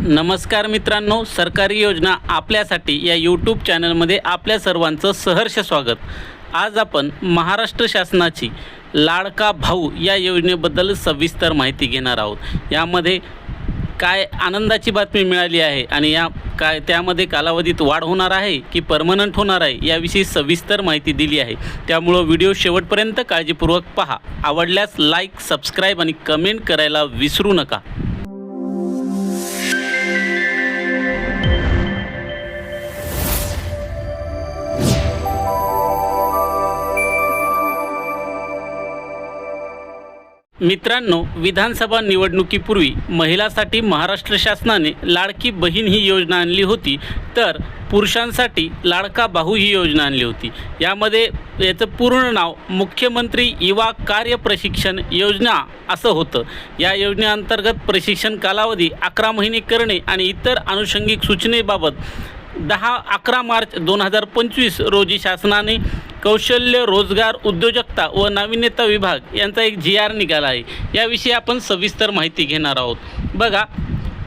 नमस्कार मित्रांनो सरकारी योजना आपल्यासाठी या यूट्यूब चॅनलमध्ये आपल्या सर्वांचं सहर्ष स्वागत. आज आपण महाराष्ट्र शासनाची लाडका भाऊ या योजनेबद्दल सविस्तर माहिती घेणार आहोत. यामध्ये काय आनंदाची बातमी मिळाली आहे आणि या काय त्यामध्ये कालावधीत वाढ होणार आहे की परमनंट होणार आहे याविषयी सविस्तर माहिती दिली आहे. त्यामुळं व्हिडिओ शेवटपर्यंत काळजीपूर्वक पहा. आवडल्यास लाईक सबस्क्राईब आणि कमेंट करायला विसरू नका. मित्रांनो विधानसभा निवडणुकीपूर्वी महिलांसाठी महाराष्ट्र शासनाने लाडकी बहीण ही योजना आणली होती तर पुरुषांसाठी लाडका भाऊ ही योजना आणली होती. यामध्ये याचं पूर्ण नाव मुख्यमंत्री युवा कार्य प्रशिक्षण योजना असं होतं. या योजनेअंतर्गत प्रशिक्षण कालावधी अकरा महिने करणे आणि इतर अनुषंगिक सूचनेबाबत दहा अकरा मार्च दोन हजार पंचवीस रोजी शासनाने कौशल्य रोजगार उद्योजकता व नाविन्यता विभाग यांचा एक जी आर निघाला आहे. याविषयी आपण सविस्तर माहिती घेणार आहोत. बघा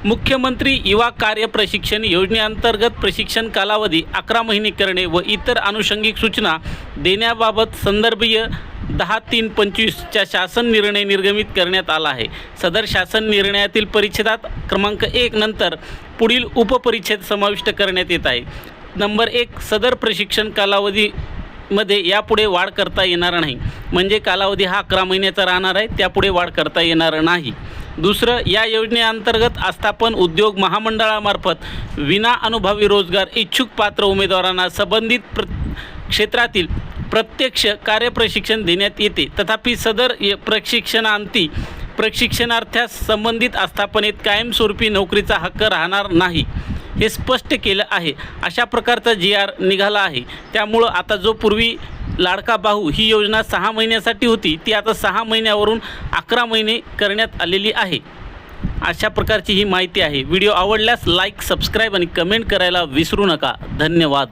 मुख्यमंत्री युवा कार्य प्रशिक्षण योजनेअंतर्गत प्रशिक्षण कालावधी अकरा महिने करणे व इतर अनुषंगिक सूचना देण्याबाबत संदर्भीय दहा तीन पंचवीसच्या शासन निर्णय निर्गमित करण्यात आला आहे. सदर शासन निर्णयातील परिच्छेदात क्रमांक एक नंतर पुढील उपपरिच्छेद समाविष्ट करण्यात येत आहे. नंबर एक सदर प्रशिक्षण कालावधी मध्ये यापुढे वाढ करता येणार नाही. म्हणजे कालावधी हा अकरा महिन्याचा राहणार आहे त्यापुढे वाढ करता येणार नाही. दुसरं या योजनेअंतर्गत आस्थापन उद्योग महामंडळामार्फत विना अनुभवी रोजगार इच्छुक पात्र उमेदवारांना संबंधित प्र क्षेत्रातील प्रत्यक्ष कार्यप्रशिक्षण देण्यात येते. तथापि सदर य- प्रशिक्षणांती प्रशिक्षणार्थ्यास संबंधित आस्थापनेत कायमस्वरूपी नोकरीचा हक्क राहणार नाही. हे स्पष्ट केलं आहे. अशा प्रकारचा जी आर निघाला आहे. त्यामुळं आता जो पूर्वी लाडका बाहू ही योजना सहा महिन्यासाठी होती ती आता सहा महिन्यावरून अकरा महिने करण्यात आलेली आहे. अशा प्रकारची ही माहिती आहे. व्हिडिओ आवडल्यास लाईक सबस्क्राईब आणि कमेंट करायला विसरू नका. धन्यवाद.